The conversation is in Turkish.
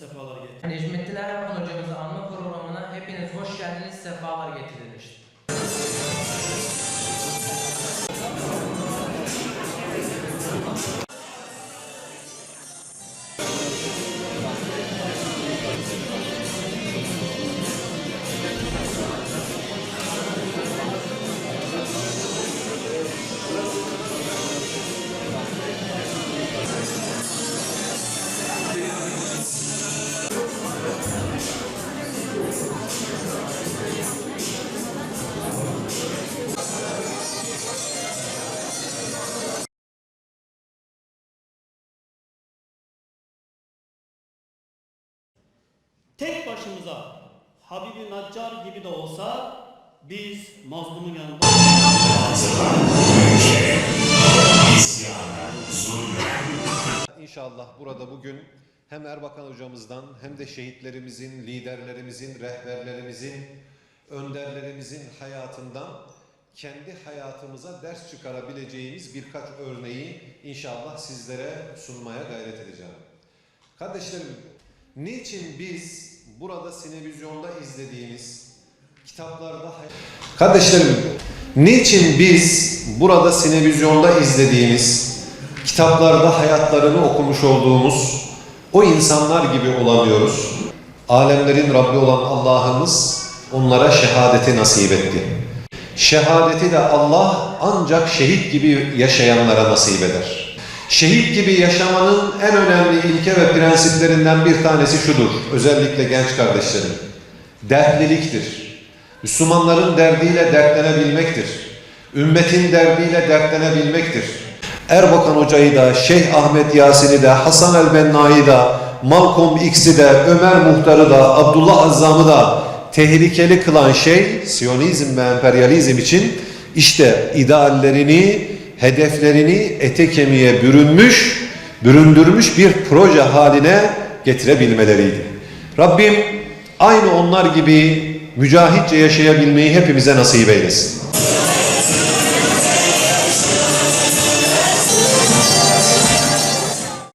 sefalar getirdiniz. Necmettin Erbakan hocamızı anma programına hepiniz hoş geldiniz, sefalar getirdiniz. Tek başımıza Habibi Naccar gibi de olsa biz mazlumun yanında İnşallah burada bugün hem Erbakan hocamızdan hem de şehitlerimizin, liderlerimizin, rehberlerimizin, önderlerimizin hayatından kendi hayatımıza ders çıkarabileceğimiz birkaç örneği inşallah sizlere sunmaya gayret edeceğim. Kardeşlerim, niçin biz burada sinevizyonda izlediğimiz kitaplarda... Kardeşlerim, niçin biz burada sinevizyonda izlediğimiz kitaplarda hayatlarını okumuş olduğumuz o insanlar gibi olamıyoruz? Alemlerin Rabbi olan Allah'ımız onlara şehadeti nasip etti. Şehadeti de Allah ancak şehit gibi yaşayanlara nasip eder. Şehit gibi yaşamanın en önemli ilke ve prensiplerinden bir tanesi şudur. Özellikle genç kardeşlerim. Dertliliktir. Müslümanların derdiyle dertlenebilmektir. Ümmetin derdiyle dertlenebilmektir. Erbakan Hoca'yı da, Şeyh Ahmet Yasin'i de, Hasan el-Benna'yı da, Malcolm X'i de, Ömer Muhtar'ı da, Abdullah Azzam'ı da tehlikeli kılan şey Siyonizm ve emperyalizm için işte ideallerini, hedeflerini ete kemiğe bürünmüş, büründürmüş bir proje haline getirebilmeleriydi. Rabbim aynı onlar gibi mücahitçe yaşayabilmeyi hepimize nasip eylesin.